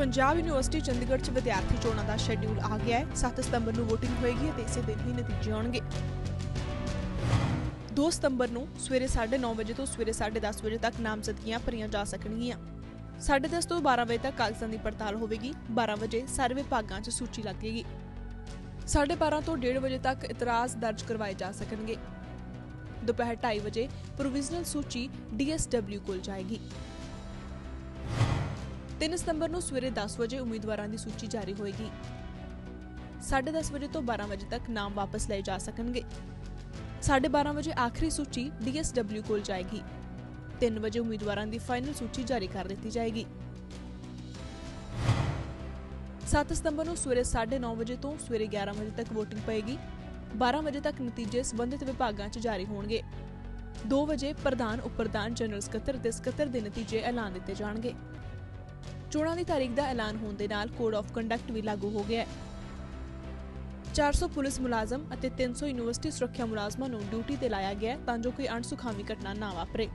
Punjab university Chandigarh 'ਚ ਵਿਦਿਆਰਥੀ ਚੋਣਾਂ ਦਾ ਸ਼ੈਡਿਊਲ ਆ ਗਿਆ ਹੈ। 7 ਸਤੰਬਰ ਨੂੰ VOTING ਹੋਏਗੀ ਅਤੇ ਇਸੇ ਦਿਨ ਹੀ ਨਤੀਜੇ ਆਉਣਗੇ। 2 ਸਤੰਬਰ ਨੂੰ ਸਵੇਰੇ 9:30 ਵਜੇ ਤੋਂ ਸਵੇਰੇ 10:30 ਵਜੇ ਤੱਕ ਨਾਮਜ਼ਦਗੀਆਂ ਭਰੀਆਂ ਜਾ ਸਕਣਗੀਆਂ। 10:30 ਤੋਂ 12 ਵਜੇ ਤੱਕ ਕਾਗਜ਼ਾਂ ਦੀ ਪੜਤਾਲ ਹੋਵੇਗੀ। 12 ਵਜੇ ਸਾਰੇ ਵਿਭਾਗਾਂ 'ਚ ਸੂਚੀ ਲੱਗੇਗੀ 12:30 ਤੋਂ 1:30 ਵਜੇ ਤੱਕ ਇਤਰਾਜ਼ ਦਰਜ ਕਰਵਾਏ ਜਾ ਸਕਣਗੇ। ਦੁਪਹਿਰ 2:30 ਵਜੇ ਪ੍ਰੋਵੀਜ਼ਨਲ ਸੂਚੀ DSW ਕੋਲ ਜਾਏਗੀ। 3 ਸਤੰਬਰ ਨੂੰ ਸਵੇਰੇ 10 ਵਜੇ ਉਮੀਦਵਾਰਾਂ ਦੀ ਸੂਚੀ ਜਾਰੀ ਹੋਏਗੀ। 10:30 ਵਜੇ ਤੋਂ 12 ਵਜੇ ਤੱਕ ਨਾਮ ਵਾਪਸ ਲਏ ਜਾ ਸਕਣਗੇ। 12:30 ਵਜੇ ਆਖਰੀ ਸੂਚੀ DSW ਕੋਲ ਜਾਏਗੀ। 3 ਵਜੇ ਉਮੀਦਵਾਰਾਂ ਦੀ ਫਾਈਨਲ ਸੂਚੀ ਜਾਰੀ ਕਰ ਦਿੱਤੀ ਜਾਏਗੀ। 7 ਸਤੰਬਰ ਨੂੰ ਸਵੇਰੇ 9:30 ਵਜੇ ਤੋਂ ਸਵੇਰੇ 11 ਵਜੇ ਤੱਕ VOTING ਪਏਗੀ। 12 ਵਜੇ ਤੱਕ ਨਤੀਜੇ ਸੰਬੰਧਿਤ ਵਿਭਾਗਾਂ 'ਚ ਜਾਰੀ ਹੋਣਗੇ। 2 ਵਜੇ ਪ੍ਰਧਾਨ ਉਪਪ੍ਰਧਾਨ ਜਨਰਲ ਸਕੱਤਰ ਤੇ ਸਕੱਤਰ ਦੇ ਨਤੀਜੇ ਐਲਾਨ ਦਿੱਤੇ ਜਾਣਗੇ। ਚੋਣਾਂ ਦੀ ਤਾਰੀਖ ਦਾ ਐਲਾਨ ਹੋਣ ਦੇ ਨਾਲ ਕੋਡ ਆਫ ਕੰਡਕਟ ਵੀ ਲਾਗੂ ਹੋ ਗਿਆ ਹੈ। 400 ਪੁਲਿਸ ਮੁਲਾਜ਼ਮ ਅਤੇ 300 ਯੂਨੀਵਰਸਿਟੀ ਸੁਰੱਖਿਆ ਮੁਲਾਜ਼ਮਾਂ ਨੂੰ ਡਿਊਟੀ ਤੇ ਲਾਇਆ ਗਿਆ ਤਾਂ ਜੋ ਕੋਈ ਅਣਸੁਖਾਵੀ ਘਟਨਾ ਨਾ ਵਾਪਰੇ।